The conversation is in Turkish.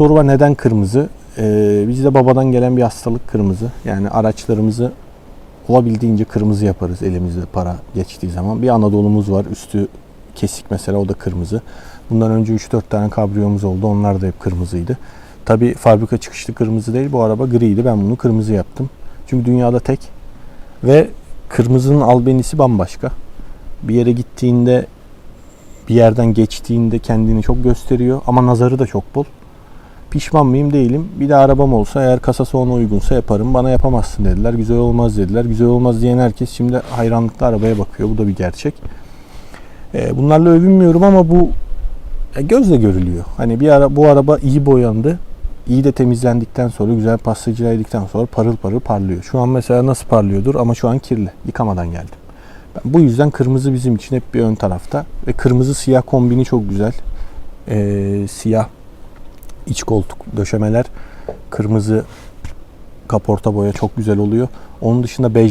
soru var neden kırmızı? Ee, bizde babadan gelen bir hastalık kırmızı. Yani araçlarımızı olabildiğince kırmızı yaparız elimizde para geçtiği zaman. Bir Anadolu'muz var. Üstü kesik mesela o da kırmızı. Bundan önce 3-4 tane kabriyomuz oldu. Onlar da hep kırmızıydı. Tabi fabrika çıkışlı kırmızı değil. Bu araba griydi. Ben bunu kırmızı yaptım. Çünkü dünyada tek. Ve kırmızının albenisi bambaşka. Bir yere gittiğinde bir yerden geçtiğinde kendini çok gösteriyor ama nazarı da çok bol. Pişman mıyım değilim. Bir de arabam olsa eğer kasası ona uygunsa yaparım. Bana yapamazsın dediler. Güzel olmaz dediler. Güzel olmaz diyen herkes şimdi hayranlıkla arabaya bakıyor. Bu da bir gerçek. Ee, bunlarla övünmüyorum ama bu e, gözle görülüyor. Hani bir ara bu araba iyi boyandı. İyi de temizlendikten sonra güzel pastacılaydıktan sonra parıl parıl parlıyor. Şu an mesela nasıl parlıyordur ama şu an kirli. Yıkamadan geldim. Ben bu yüzden kırmızı bizim için hep bir ön tarafta. Ve kırmızı siyah kombini çok güzel. Ee, siyah iç koltuk döşemeler. Kırmızı kaporta boya çok güzel oluyor. Onun dışında bej